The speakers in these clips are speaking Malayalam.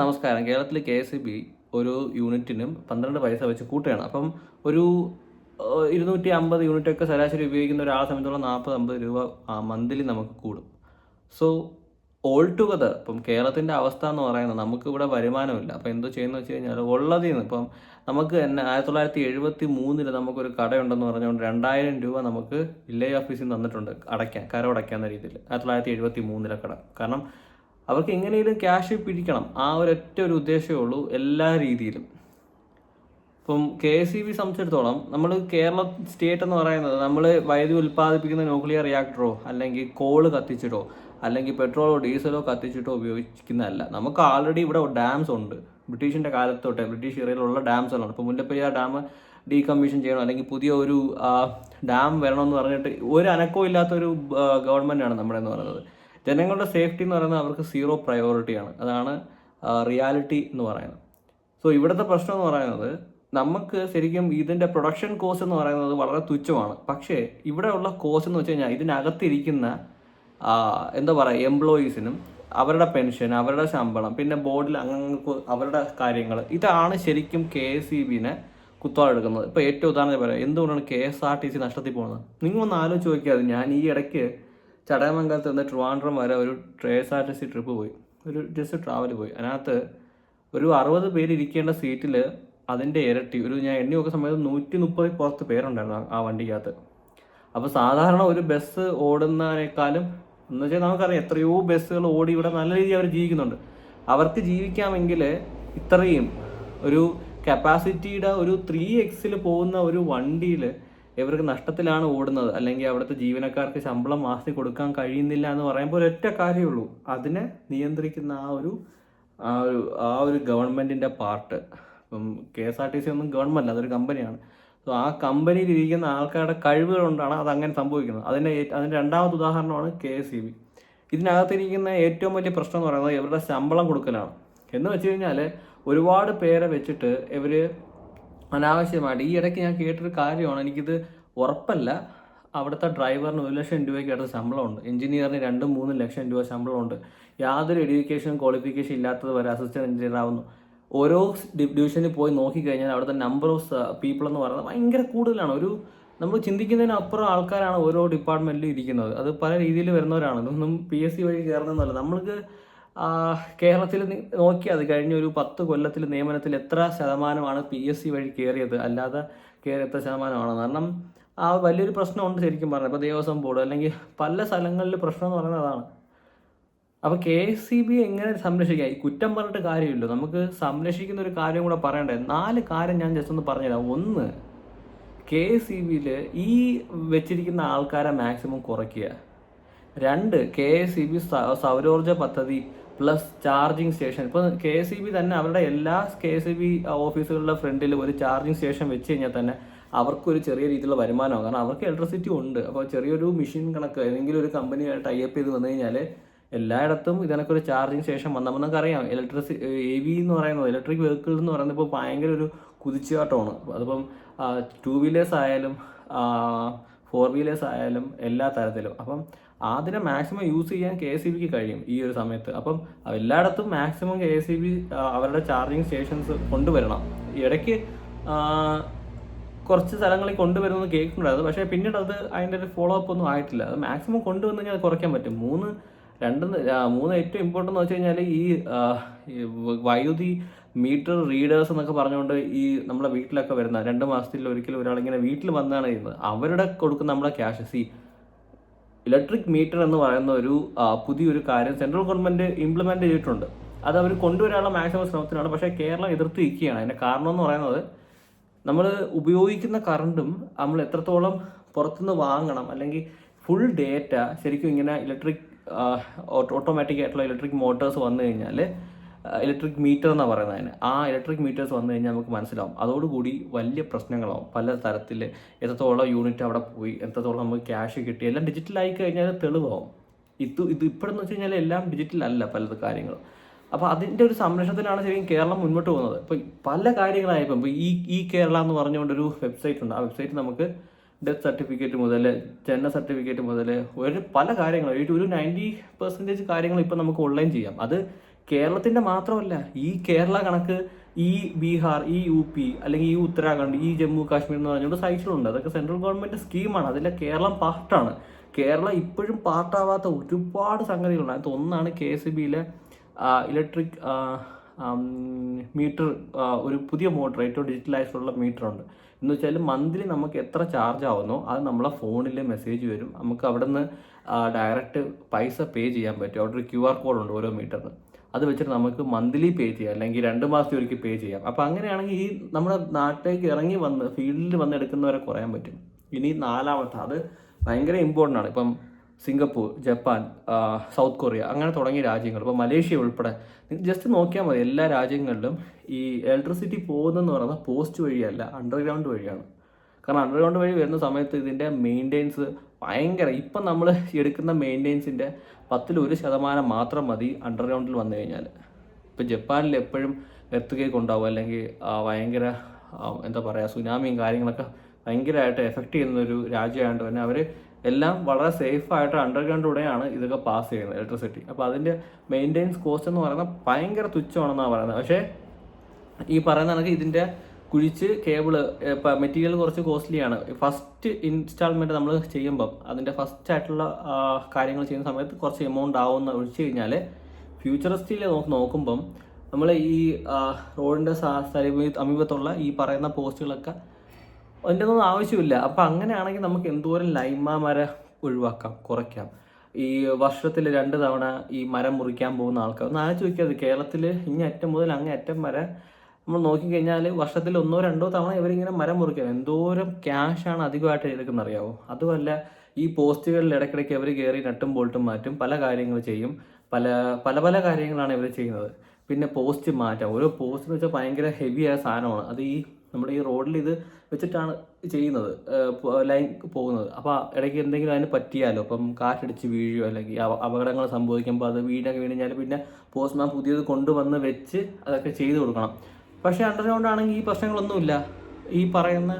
നമസ്കാരം. കേരളത്തിലെ കെ എസ് ഇ ബി ഒരു യൂണിറ്റിനും പന്ത്രണ്ട് പൈസ വെച്ച് കൂട്ടുകയാണ്. അപ്പം ഒരു ഇരുന്നൂറ്റി അമ്പത് യൂണിറ്റ് ഒക്കെ ശരാശരി ഉപയോഗിക്കുന്ന ഒരാളെ സംബന്ധിച്ചോളം നാൽപ്പത് അമ്പത് രൂപ മന്ത്ലി നമുക്ക് കൂടും. സോ ഓൾ ടുഗദർ ഇപ്പം കേരളത്തിന്റെ അവസ്ഥ എന്ന് പറയുന്നത് നമുക്ക് ഇവിടെ വരുമാനമില്ല. അപ്പം എന്തോ ചെയ്യുന്നത് വെച്ച് കഴിഞ്ഞാൽ ഉള്ളതിൽ നിന്ന് ഇപ്പം നമുക്ക് തന്നെ ആയിരത്തി തൊള്ളായിരത്തി എഴുപത്തി മൂന്നിൽ നമുക്കൊരു കടയുണ്ടെന്ന് പറഞ്ഞുകൊണ്ട് രണ്ടായിരം രൂപ നമുക്ക് വില്ലേജ് ഓഫീസിൽ നിന്ന് തന്നിട്ടുണ്ട്. അടയ്ക്കാൻ കരം അടയ്ക്കാവുന്ന രീതിയിൽ. ആയിരത്തി തൊള്ളായിരത്തി എഴുപത്തി മൂന്നിലെ കട. കാരണം അവർക്ക് എങ്ങനെയും ക്യാഷ് പിടിക്കണം. ആ ഒരൊറ്റ ഒരു ഉദ്ദേശമേ ഉള്ളൂ എല്ലാ രീതിയിലും. ഇപ്പം കെ ഇ ബി സംബന്ധിച്ചിടത്തോളം നമ്മൾ കേരള സ്റ്റേറ്റ് എന്ന് പറയുന്നത് നമ്മൾ വൈദ്യുതി ഉൽപ്പാദിപ്പിക്കുന്ന ന്യൂക്ലിയർ റിയാക്ടറോ അല്ലെങ്കിൽ കോൾ കത്തിച്ചിട്ടോ അല്ലെങ്കിൽ പെട്രോളോ ഡീസലോ കത്തിച്ചിട്ടോ ഉപയോഗിക്കുന്നതല്ല. നമുക്ക് ആൾറെഡി ഇവിടെ ഡാംസ് ഉണ്ട്. ബ്രിട്ടീഷിന്റെ കാലത്തോട്ടെ ബ്രിട്ടീഷ് ബ്രിട്ടീഷ് ഡാംസ് എല്ലാം ഇപ്പോൾ മുല്ലപ്പെരിയാർ ഡാം ഡീകമ്മീഷൻ ചെയ്യണം അല്ലെങ്കിൽ പുതിയ ഒരു ഡാം വരണമെന്ന് പറഞ്ഞിട്ട് ഒരു അനക്കവും ഇല്ലാത്തൊരു ഗവൺമെന്റാണ് നമ്മുടെ എന്ന് പറയുന്നത്. ജനങ്ങളുടെ സേഫ്റ്റി എന്ന് പറയുന്നത് അവർക്ക് സീറോ പ്രയോറിറ്റിയാണ് അതാണ് റിയാലിറ്റി എന്ന് പറയുന്നത്. സോ ഇവിടുത്തെ പ്രശ്നം എന്ന് പറയുന്നത് നമുക്ക് ശരിക്കും ഇതിന്റെ പ്രൊഡക്ഷൻ കോസ്റ്റ് എന്ന് പറയുന്നത് വളരെ തുച്ഛമാണ്. പക്ഷേ ഇവിടെയുള്ള കോസ്റ്റ് എന്ന് വെച്ച് കഴിഞ്ഞാൽ ഇതിനകത്തിരിക്കുന്ന എന്താ പറയുക എംപ്ലോയീസിനും അവരുടെ പെൻഷൻ അവരുടെ ശമ്പളം പിന്നെ ബോർഡിൽ അംഗങ്ങൾക്ക് അവരുടെ കാര്യങ്ങൾ ഇതാണ് ശരിക്കും കെ എസ് ഇ ബിനെ കുത്തവാളെടുക്കുന്നത് ഇപ്പോൾ ഏറ്റവും ഉദാഹരണം പറയാം. എന്തുകൊണ്ടാണ് K S R T C നഷ്ടത്തിൽ പോകുന്നത്? നിങ്ങൾ ഒന്ന് ആലോചിച്ച് നോക്കിയാൽ ഞാൻ ഈ ഇടയ്ക്ക് ചടയമംഗലത്ത് നിന്ന് ട്രിവാൻഡ്രം വരെ ഒരു S R T C trip പോയി. ഒരു ജസ്റ്റ് ട്രാവൽ പോയി. അതിനകത്ത് ഒരു അറുപത് പേര് ഇരിക്കേണ്ട സീറ്റിൽ അതിന്റെ ഇരട്ടി. ഒരു ഞാൻ എണ്ണി നോക്കുന്ന സമയത്ത് നൂറ്റി മുപ്പത് പുറത്ത് പേരുണ്ടായിരുന്നു ആ വണ്ടിക്കകത്ത്. അപ്പോൾ സാധാരണ ഒരു ബസ് ഓടുന്നതിനേക്കാളും എന്ന് വെച്ചാൽ നമുക്കറിയാം എത്രയോ ബസ്സുകൾ ഓടി ഇവിടെ നല്ല രീതിയിൽ അവർ ജീവിക്കുന്നുണ്ട്. അവർക്ക് ജീവിക്കാമെങ്കിൽ ഇത്രയും ഒരു കപ്പാസിറ്റിയുടെ ഒരു ത്രീ എക്സിൽ പോകുന്ന ഒരു വണ്ടിയിൽ ഇവർക്ക് നഷ്ടത്തിലാണ് ഓടുന്നത്. അല്ലെങ്കിൽ അവിടുത്തെ ജീവനക്കാർക്ക് ശമ്പളം മാസത്തിൽ കൊടുക്കാൻ കഴിയുന്നില്ല എന്ന് പറയുമ്പോൾ ഒരൊറ്റ കാര്യമുള്ളൂ അതിനെ നിയന്ത്രിക്കുന്ന ആ ഒരു ആ ഒരു ആ ഒരു ഗവൺമെന്റിന്റെ പാർട്ട് ഇപ്പം K S R T C ഒന്നും ഗവൺമെന്റ് അതൊരു കമ്പനിയാണ്. സോ ആ കമ്പനിയിൽ ഇരിക്കുന്ന ആൾക്കാരുടെ കഴിവുകൾ കൊണ്ടാണ് അത് അങ്ങനെ സംഭവിക്കുന്നത്. അതിന്റെ അതിന്റെ രണ്ടാമത്തെ ഉദാഹരണമാണ് കെ എസ് ഇ ബി. ഇതിനകത്തിരിക്കുന്ന ഏറ്റവും വലിയ പ്രശ്നം എന്ന് പറയുന്നത് ഇവരുടെ ശമ്പളം കൊടുക്കലാണ്. എന്ന് വെച്ച് കഴിഞ്ഞാൽ ഒരുപാട് പേരെ വെച്ചിട്ട് ഇവർ അനാവശ്യമായിട്ട് ഈ ഇടയ്ക്ക് ഞാൻ കേട്ടൊരു കാര്യമാണ്. എനിക്കിത് ഉറപ്പല്ല. അവിടുത്തെ ഡ്രൈവറിന് ഒരു ലക്ഷം രൂപയ്ക്ക് അടുത്ത ശമ്പളമുണ്ട്. എഞ്ചിനീയറിന് രണ്ടും മൂന്നും ലക്ഷം രൂപ ശമ്പളമുണ്ട്. യാതൊരു എഡ്യൂക്കേഷൻ ക്വാളിഫിക്കേഷൻ ഇല്ലാത്തത് വരെ അസിസ്റ്റന്റ് എഞ്ചിനീയർ ആവുന്നു. ഓരോ ഡിവിഷനിൽ പോയി നോക്കിക്കഴിഞ്ഞാൽ അവിടുത്തെ നമ്പർ ഓഫ് പീപ്പിൾ എന്ന് പറയുന്നത് ഭയങ്കര കൂടുതലാണ്. ഒരു നമ്മൾ ചിന്തിക്കുന്നതിനപ്പുറം ആൾക്കാരാണ് ഓരോ ഡിപ്പാർട്ട്മെന്റിലും ഇരിക്കുന്നത്. അത് പല രീതിയിൽ വരുന്നവരാണ്. ഇതൊന്നും പി എസ് സി വഴി കയറുന്നതല്ല നമ്മൾക്ക് കേരളത്തിൽ നോക്കി അത് കഴിഞ്ഞ ഒരു പത്ത് കൊല്ലത്തിൽ നിയമനത്തിൽ എത്ര ശതമാനമാണ് പി എസ് സി വഴി കയറിയത്? അല്ലാതെ കയറി എത്ര ശതമാനമാണ്? കാരണം ആ വലിയൊരു പ്രശ്നമുണ്ട് ശരിക്കും പറഞ്ഞത് ഇപ്പോൾ ദേവസ്വം ബോർഡ് അല്ലെങ്കിൽ പല സ്ഥലങ്ങളിൽ പ്രശ്നം എന്ന് പറയുന്നത് അതാണ്. അപ്പോൾ കെ സി ബി എങ്ങനെ സംരക്ഷിക്കാം? കുറ്റം പറഞ്ഞിട്ട് കാര്യമില്ല. നമുക്ക് സംരക്ഷിക്കുന്ന ഒരു കാര്യം കൂടെ പറയണ്ടേ? നാല് കാര്യം ഞാൻ ജസ്റ്റ് ഒന്ന് പറഞ്ഞുതരാം. ഒന്ന് കെ സി ബിയിൽ ഈ വെച്ചിരിക്കുന്ന ആൾക്കാരെ മാക്സിമം കുറയ്ക്കുക. രണ്ട് കെ എസ് സി ബി സൗരോർജ പദ്ധതി പ്ലസ് ചാർജിങ് സ്റ്റേഷൻ. ഇപ്പോൾ കെ സി ബി തന്നെ അവരുടെ എല്ലാ കെ സി ബി ഓഫീസുകളുടെ ഫ്രണ്ടിൽ ഒരു ചാർജിങ് സ്റ്റേഷൻ വെച്ച് കഴിഞ്ഞാൽ തന്നെ അവർക്കൊരു ചെറിയ രീതിയിലുള്ള വരുമാനമാണ് കാരണം അവർക്ക് ഇലക്ട്രിസിറ്റി ഉണ്ട്. അപ്പോൾ ചെറിയൊരു മെഷീൻ കണക്ക് അല്ലെങ്കിൽ ഒരു കമ്പനിയായിട്ട് ടൈപ്പ് ചെയ്ത് വന്നു കഴിഞ്ഞാൽ എല്ലായിടത്തും ഇതിനൊക്കെ ഒരു ചാർജിങ് സ്റ്റേഷൻ വന്ന നമുക്കറിയാം ഇലക്ട്രിസി എ വി എന്ന് പറയുന്നത് ഇലക്ട്രിക് വെഹിക്കിൾ എന്ന് പറയുന്നത് ഇപ്പോൾ ഭയങ്കര ഒരു കുതിച്ചുകാട്ടമാണ്. അതിപ്പം ടു വീലേഴ്സ് ആയാലും ഫോർ വീലേഴ്സ് ആയാലും എല്ലാ തരത്തിലും. അപ്പം അതിനെ മാക്സിമം യൂസ് ചെയ്യാൻ കെ എസ് ബിക്ക് കഴിയും ഈ ഒരു സമയത്ത്. അപ്പം എല്ലായിടത്തും മാക്സിമം കെ എസ് ബി അവരുടെ ചാർജിങ് സ്റ്റേഷൻസ് കൊണ്ടുവരണം. ഇടയ്ക്ക് കുറച്ച് സ്ഥലങ്ങളിൽ കൊണ്ടുവരുന്നത് കേൾക്കുന്നുണ്ടായിരുന്നു. പക്ഷേ പിന്നീട് അത് അതിന്റെ ഒരു ഫോളോ അപ്പ് ഒന്നും ആയിട്ടില്ല. അത് മാക്സിമം കൊണ്ടുവന്നു കഴിഞ്ഞാൽ അത് കുറയ്ക്കാൻ പറ്റും. മൂന്ന് രണ്ട് മൂന്ന് ഏറ്റവും ഇമ്പോർട്ടന്റ് എന്ന് വെച്ച് കഴിഞ്ഞാൽ ഈ വൈദ്യുതി മീറ്റർ റീഡേഴ്സ് എന്നൊക്കെ പറഞ്ഞുകൊണ്ട് ഈ നമ്മുടെ വീട്ടിലൊക്കെ വരുന്ന രണ്ട് മാസത്തിൽ ഒരിക്കലും ഒരാളിങ്ങനെ വീട്ടിൽ വന്നാണ് ചെയ്യുന്നത്. അവരുടെ കൊടുക്കുന്ന നമ്മളെ ക്യാഷ് സി ഇലക്ട്രിക് മീറ്റർ എന്ന് പറയുന്ന ഒരു പുതിയൊരു കാര്യം സെൻട്രൽ ഗവൺമെന്റ് ഇംപ്ലിമെന്റ് ചെയ്തിട്ടുണ്ട്. അത് അവർ കൊണ്ടുവരാനുള്ള മാക്സിമം ശ്രമത്തിനാണ്. പക്ഷേ കേരളം എതിർത്ത് അതിന്റെ കാരണം എന്ന് പറയുന്നത് നമ്മൾ ഉപയോഗിക്കുന്ന കറണ്ടും നമ്മൾ എത്രത്തോളം പുറത്തുനിന്ന് വാങ്ങണം അല്ലെങ്കിൽ ഫുൾ ഡേറ്റ ശരിക്കും ഇങ്ങനെ ഇലക്ട്രിക് ഓട്ടോമാറ്റിക് ആയിട്ടുള്ള ഇലക്ട്രിക് മോട്ടോഴ്സ് വന്നു കഴിഞ്ഞാൽ ഇലക്ട്രിക് മീറ്റർ എന്നാണ് പറയുന്നത് അതിന്. ആ ഇലക്ട്രിക് മീറ്റേഴ്സ് വന്നു കഴിഞ്ഞാൽ നമുക്ക് മനസ്സിലാവും. അതോടുകൂടി വലിയ പ്രശ്നങ്ങളാവും. പല തരത്തിൽ എത്രത്തോളം യൂണിറ്റ് അവിടെ പോയി എത്രത്തോളം നമുക്ക് ക്യാഷ് കിട്ടി എല്ലാം ഡിജിറ്റലായി കഴിഞ്ഞാൽ തെളിവാവും. ഇത് ഇത് ഇപ്പോഴെന്ന് വെച്ച് കഴിഞ്ഞാൽ എല്ലാം ഡിജിറ്റൽ അല്ല പലത് കാര്യങ്ങളും. അപ്പോൾ അതിന്റെ ഒരു സംരക്ഷണത്തിലാണ് ശരിക്കും കേരളം മുന്നോട്ട് പോകുന്നത്. ഇപ്പോൾ പല കാര്യങ്ങളായപ്പോൾ ഇപ്പോൾ ഈ ഈ കേരള എന്ന് പറഞ്ഞുകൊണ്ടൊരു വെബ്സൈറ്റ് ഉണ്ട്. ആ വെബ്സൈറ്റ് നമുക്ക് ഡെത്ത് സർട്ടിഫിക്കറ്റ് മുതൽ ജനന സർട്ടിഫിക്കറ്റ് മുതൽ ഒരു പല കാര്യങ്ങളും ഒരു ഒരു നയന്റി പെർസെന്റേജ് കാര്യങ്ങൾ ഇപ്പോൾ നമുക്ക് ഓൺലൈൻ ചെയ്യാം. അത് കേരളത്തിന്റെ മാത്രമല്ല ഈ കേരള കണക്ക് ഈ ബീഹാർ ഈ യു പി അല്ലെങ്കിൽ ഈ ഉത്തരാഖണ്ഡ് ഈ ജമ്മു കാശ്മീർ എന്ന് പറഞ്ഞുകൊണ്ട് സൈറ്റിലുണ്ട് അതൊക്കെ സെൻട്രൽ ഗവൺമെന്റ് സ്കീമാണ് അതിലെ കേരളം പാർട്ടാണ് കേരളം ഇപ്പോഴും പാർട്ടാവാത്ത ഒരുപാട് സംഗതികളുണ്ട്. അതിനകത്ത് ഒന്നാണ് കെ എസ് ബിയിലെ ഇലക്ട്രിക് മീറ്റർ ഒരു പുതിയ മോട്ടർ ഏറ്റവും ഡിജിറ്റലൈസ്ഡുള്ള മീറ്റർ ഉണ്ട്. എന്ന് വെച്ചാൽ മന്ത്ലി നമുക്ക് എത്ര ചാർജ് ആവുന്നോ അത് നമ്മളെ ഫോണിൽ മെസ്സേജ് വരും. നമുക്ക് അവിടെ നിന്ന് ഡയറക്റ്റ് പൈസ പേ ചെയ്യാൻ പറ്റും. അവിടെ ഒരു ക്യു ആർ കോഡ് ഉണ്ട് ഓരോ മീറ്ററിന് അത് വെച്ചിട്ട് നമുക്ക് മന്ത്ലി പേ ചെയ്യാം. അല്ലെങ്കിൽ രണ്ട് മാസത്തെ ഒരിക്കൽ പേ ചെയ്യാം. അപ്പോൾ അങ്ങനെയാണെങ്കിൽ ഈ നമ്മുടെ നാട്ടിലേക്ക് ഇറങ്ങി വന്ന് ഫീൽഡിൽ വന്ന് എടുക്കുന്നവരെ കുറയാൻ പറ്റും. ഇനി നാലാമത്തെ അത് ഭയങ്കര ഇമ്പോർട്ടന്റ് ആണ്. ഇപ്പം സിംഗപ്പൂർ ജപ്പാൻ സൗത്ത് കൊറിയ അങ്ങനെ തുടങ്ങിയ രാജ്യങ്ങൾ. ഇപ്പോൾ മലേഷ്യ ഉൾപ്പെടെ ജസ്റ്റ് നോക്കിയാൽ മതി. എല്ലാ രാജ്യങ്ങളിലും ഈ ഇലക്ട്രിസിറ്റി പോകുന്നതെന്ന് പറയുന്നത് പോസ്റ്റ് വഴിയല്ല അണ്ടർഗ്രൗണ്ട് വഴിയാണ്. കാരണം അണ്ടർഗ്രൗണ്ട് വഴി വരുന്ന സമയത്ത് ഇതിന്റെ മെയിന്റെനൻസ് ഭയങ്കര ഇപ്പം നമ്മൾ എടുക്കുന്ന മെയിന്റെനൻസിന്റെ പത്തിൽ ഒരു ശതമാനം മാത്രം മതി അണ്ടർഗ്രൗണ്ടിൽ വന്നു കഴിഞ്ഞാൽ ഇപ്പോൾ ജപ്പാനിൽ എപ്പോഴും എർത്തുകേക്ക് ഉണ്ടാവും അല്ലെങ്കിൽ ഭയങ്കര എന്താ പറയുക സുനാമിയും കാര്യങ്ങളൊക്കെ ഭയങ്കരമായിട്ട് എഫക്റ്റ് ചെയ്യുന്ന ഒരു രാജ്യമായതുകൊണ്ട് തന്നെ അവർ എല്ലാം വളരെ സേഫ് ആയിട്ട് അണ്ടർഗ്രൗണ്ടിലൂടെയാണ് ഇതൊക്കെ പാസ് ചെയ്യുന്നത് ഇലക്ട്രിസിറ്റി അപ്പോൾ അതിന്റെ മെയിന്റെനൻസ് കോസ്റ്റ് എന്ന് പറയുന്നത് ഭയങ്കര തുച്ഛമാണെന്നാണ് പറയുന്നത്. പക്ഷേ ഈ പറയുന്ന കണക്ക് ഇതിന്റെ കുഴിച്ച് കേബിൾ മെറ്റീരിയൽ കുറച്ച് കോസ്റ്റ്ലിയാണ് ഫസ്റ്റ് ഇൻസ്റ്റാൾമെന്റ് നമ്മൾ ചെയ്യുമ്പം അതിന്റെ ഫസ്റ്റ് ആയിട്ടുള്ള കാര്യങ്ങൾ ചെയ്യുന്ന സമയത്ത് കുറച്ച് എമൗണ്ട് ആവുമെന്ന് ഒഴിച്ചു കഴിഞ്ഞാൽ ഫ്യൂച്ചറിസ്റ്റിൽ നോക്ക് നോക്കുമ്പം നമ്മൾ ഈ റോഡിന്റെ സമീപ സമീപത്തുള്ള ഈ പറയുന്ന പോസ്റ്റുകളൊക്കെ അതിന്റെ ഒന്നും ആവശ്യമില്ല. അപ്പം അങ്ങനെയാണെങ്കിൽ നമുക്ക് എന്തോരം ലൈമ മര ഒഴിവാക്കാം കുറയ്ക്കാം. ഈ വർഷത്തിൽ രണ്ട് തവണ ഈ മരം മുറിക്കാൻ പോകുന്ന ആൾക്കാർ. ഒന്ന് ആലോചിച്ച് നോക്കിയത് കേരളത്തിൽ ഇനി അറ്റം മുതൽ അങ്ങേ അറ്റം വരെ നമ്മൾ നോക്കിക്കഴിഞ്ഞാൽ വർഷത്തിൽ ഒന്നോ രണ്ടോ തവണ ഇവരിങ്ങനെ മരം മുറിക്കാം. എന്തോരം ക്യാഷാണ് അധികമായിട്ട് എടുക്കുന്നത് അറിയാവോ? അതുമല്ല ഈ പോസ്റ്റുകളിൽ ഇടയ്ക്കിടയ്ക്ക് അവർ കയറി നട്ടും ബോൾട്ടും മാറ്റും പല കാര്യങ്ങൾ ചെയ്യും. പല പല പല കാര്യങ്ങളാണ് ഇവർ ചെയ്യുന്നത്. പിന്നെ പോസ്റ്റ് മാറ്റാം. ഓരോ പോസ്റ്റ് എന്ന് വെച്ചാൽ ഭയങ്കര ഹെവിയായ സാധനമാണ്. അത് ഈ നമ്മുടെ ഈ റോഡിൽ ഇത് വെച്ചിട്ടാണ് ചെയ്യുന്നത് ലൈൻ പോകുന്നത്. അപ്പോൾ ഇടയ്ക്ക് എന്തെങ്കിലും അതിന് പറ്റിയാലോ? അപ്പം കാറ്റടിച്ച് വീഴുകയോ അല്ലെങ്കിൽ അപകടങ്ങൾ സംഭവിക്കുമ്പോൾ അത് വീടൊക്കെ വീണ് പിന്നെ പോസ്റ്റ്മാൻ പുതിയത് കൊണ്ടുവന്ന് വെച്ച് അതൊക്കെ ചെയ്തു കൊടുക്കണം. പക്ഷേ അണ്ടർഗ്രൗണ്ട് ആണെങ്കിൽ ഈ പ്രശ്നങ്ങളൊന്നുമില്ല. ഈ പറയുന്ന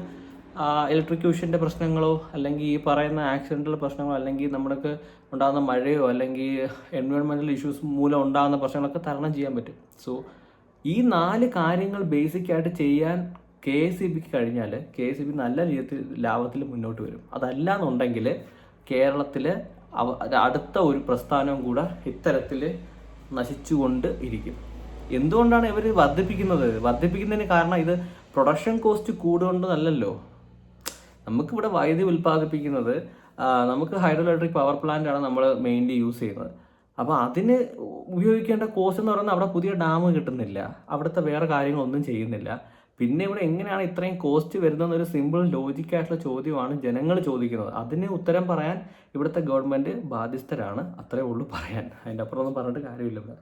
ഇലക്ട്രിക്യൂഷന്റെ പ്രശ്നങ്ങളോ അല്ലെങ്കിൽ ഈ പറയുന്ന ആക്സിഡന്റൽ പ്രശ്നങ്ങളോ അല്ലെങ്കിൽ നമ്മൾക്ക് ഉണ്ടാകുന്ന മഴയോ അല്ലെങ്കിൽ എൻവയോൺമെന്റൽ ഇഷ്യൂസ് മൂലം ഉണ്ടാകുന്ന പ്രശ്നങ്ങളൊക്കെ തരണം ചെയ്യാൻ പറ്റും. സോ ഈ നാല് കാര്യങ്ങൾ ബേസിക്കായിട്ട് ചെയ്യാൻ കെ എസ് ഇ ബിക്ക് കഴിഞ്ഞാൽ കെ എസ് ഇ ബി നല്ല രീതിയിൽ ലാഭത്തിൽ മുന്നോട്ട് വരും. അതല്ല എന്നുണ്ടെങ്കിൽ കേരളത്തിൽ അടുത്ത ഒരു പ്രസ്ഥാനവും കൂടെ ഇത്തരത്തിൽ നശിച്ചുകൊണ്ട് ഇരിക്കും. എന്തുകൊണ്ടാണ് ഇവർ വർദ്ധിപ്പിക്കുന്നത്? വർദ്ധിപ്പിക്കുന്നതിന് കാരണം ഇത് പ്രൊഡക്ഷൻ കോസ്റ്റ് കൂടുകൊണ്ടല്ലല്ലോ നമുക്കിവിടെ വൈദ്യുതി ഉൽപ്പാദിപ്പിക്കുന്നത് നമുക്ക് ഹൈഡ്രോ ഇലക്ട്രിക് പവർ പ്ലാന്റ് ആണ് നമ്മൾ മെയിൻലി യൂസ് ചെയ്യുന്നത്. അപ്പോൾ അതിന് ഉപയോഗിക്കേണ്ട കോസ്റ്റ് എന്ന് പറയുന്നത് അവിടെ പുതിയ ഡാം കിട്ടുന്നില്ല. അവിടുത്തെ വേറെ കാര്യങ്ങളൊന്നും ചെയ്യുന്നില്ല. പിന്നെ ഇവിടെ എങ്ങനെയാണ് ഇത്രയും കോസ്റ്റ് വരുന്നത് ഒരു സിമ്പിൾ ലോജിക്കായിട്ടുള്ള ചോദ്യമാണ് ജനങ്ങൾ ചോദിക്കുന്നത്. അതിന് ഉത്തരം പറയാൻ ഇവിടുത്തെ ഗവൺമെന്റ് ബാധ്യസ്ഥരാണ്. അത്രേ ഉള്ളൂ പറയാൻ. അതിന്റെ അപ്പുറം ഒന്നും പറഞ്ഞിട്ട് കാര്യമില്ല ഇവിടെ.